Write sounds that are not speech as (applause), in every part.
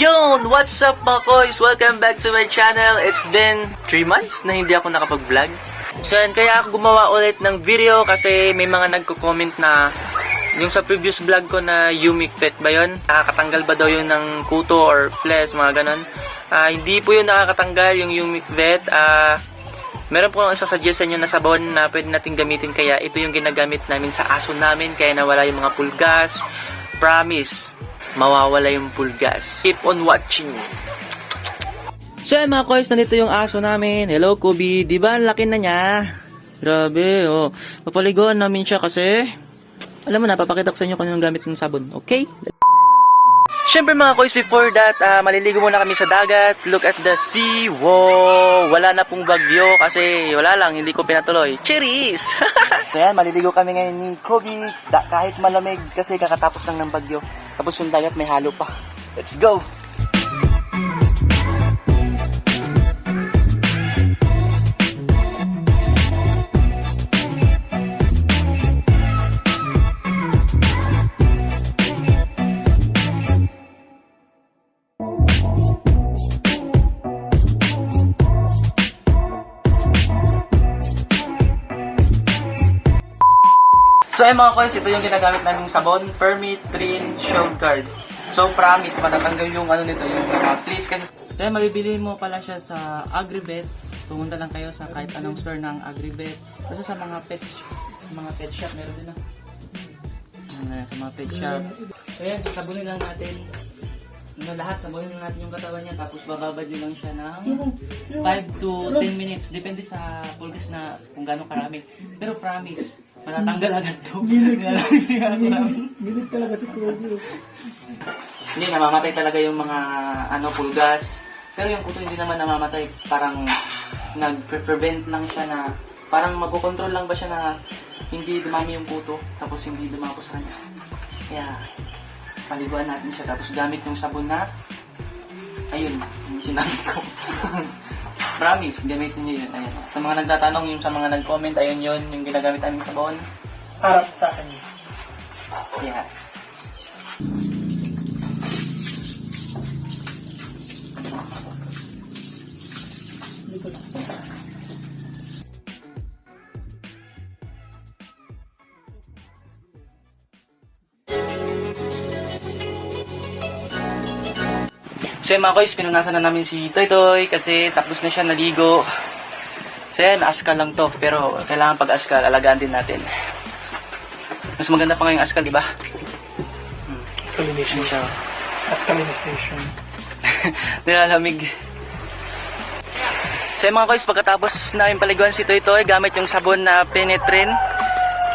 Yun! What's up mga koys? Welcome back to my channel. It's been 3 months na hindi ako nakapag-vlog. So yan, kaya ako gumawa ulit ng video kasi may mga nagko-comment na yung sa previous vlog ko na Yumic Pet ba yun? Nakakatanggal ba daw yun ng kuto or flesh, mga ganon. Ah, hindi po yun nakakatanggal yung Yumic Vet. Ah, meron po akong isasuggest sa inyo na sabon na pwede natin gamitin kaya ito yung ginagamit namin sa aso namin kaya nawala yung mga pulgas. Promise, mawawala yung pulgas. Keep on watching. So yan mga koys, nandito yung aso namin. Hello Kobe, di ba ang laki na niya? Grabe, oh. Papaligoan namin siya kasi, alam mo na, papakita ko sa inyo kung anong gamit ng sabon, okay? Siyempre mga koys, before that, ah, maliligo muna kami sa dagat. Look at the sea. Wow! Wala na pong bagyo kasi wala lang, hindi ko pinatuloy. Cheers! (laughs) so yan, maliligo kami ngayon ni Kobe. Da, kahit malamig kasi kakatapos lang ng bagyo. Tapos yung dagat may halo pa. Let's go! So ay mga koys, ito yung ginagamit naming sabon, permit, trin, show card. So promise, matatanggal yung ano nito, yung uh, please kasi So yan, mabibili mo pala siya sa Agribet. Pumunta lang kayo sa kahit anong store ng Agribet. Basta sa mga pet mga pet shop meron din na. Yan, sa mga pet shop. So yan, sasabunin lang natin ano lahat, sabunin lang natin yung katawan niya tapos bababad nyo lang siya ng 5 to 10 minutes. Depende sa pulgas na kung gaano karami. Pero promise, matatanggal agad to. (laughs) Namin. Minit talaga si Kobe. Hindi, namamatay talaga yung mga ano pulgas. Pero yung kuto hindi naman namamatay. Parang nag-prevent lang siya na parang magkocontrol lang ba siya na hindi dumami yung kuto tapos hindi dumako sa kanya. Kaya paliguan natin siya tapos gamit yung sabon na ayun, yung sinabi ko. (laughs) Promise, gamitin niyo yun. Ayan. Sa mga nagtatanong, yung sa mga nag-comment, ayun yun, yung ginagamit namin sabon. Harap sa akin. Yeah. So yun mga koys, pinunasan na namin si Toy Toy kasi tapos na siya naligo. So yan, askal lang to. Pero kailangan pag askal, alagaan din natin. Mas maganda pa ngayong askal, di ba? Hmm. Combination. Yan siya. At communication. (laughs) Nilalamig. So yun mga koys, pagkatapos namin paliguan si Toy Toy gamit yung sabon na Penetrin.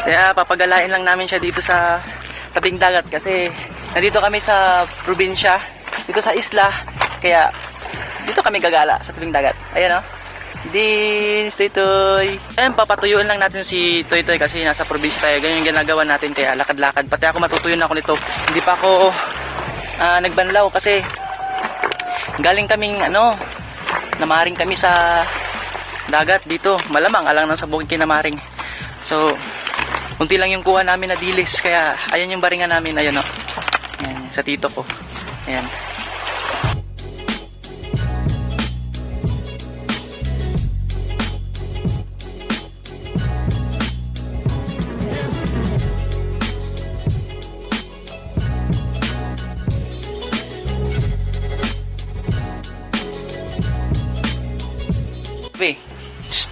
Kaya papagalain lang namin siya dito sa tabing dagat kasi nandito kami sa probinsya, dito sa isla. Kaya dito kami gagala sa tabing dagat. Ayan o. Din, Toy Toy. Ayan, papatuyuin lang natin si Toy Toy kasi nasa probinsya tayo. Ganyan ginagawa natin kaya lakad-lakad. Pati ako matutuyun ako nito. Hindi pa ako ah, nagbanlaw kasi galing kaming ano, namaring kami sa dagat dito. Malamang alang nang sa bukid kinamaring. So, kunti lang yung kuha namin na dilis. Kaya, ayan yung baringan namin. Ayan o. Ayan, sa tito ko. Ayan. Kobe. Shh.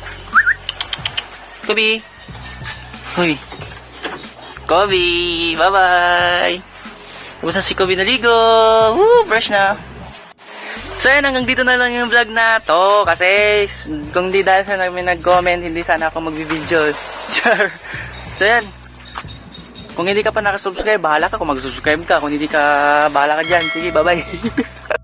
Kobe. Hoy. Kobe. Bye-bye. Tapos na si Kobe naligo. Woo, fresh na. So yan, hanggang dito na lang yung vlog na to. Kasi kung di dahil sa may nag-comment, hindi sana ako mag-video. (laughs) Char. So yan. Kung hindi ka pa nakasubscribe, bahala ka kung mag-subscribe ka. Kung hindi ka, bahala ka dyan. Sige, bye-bye. (laughs)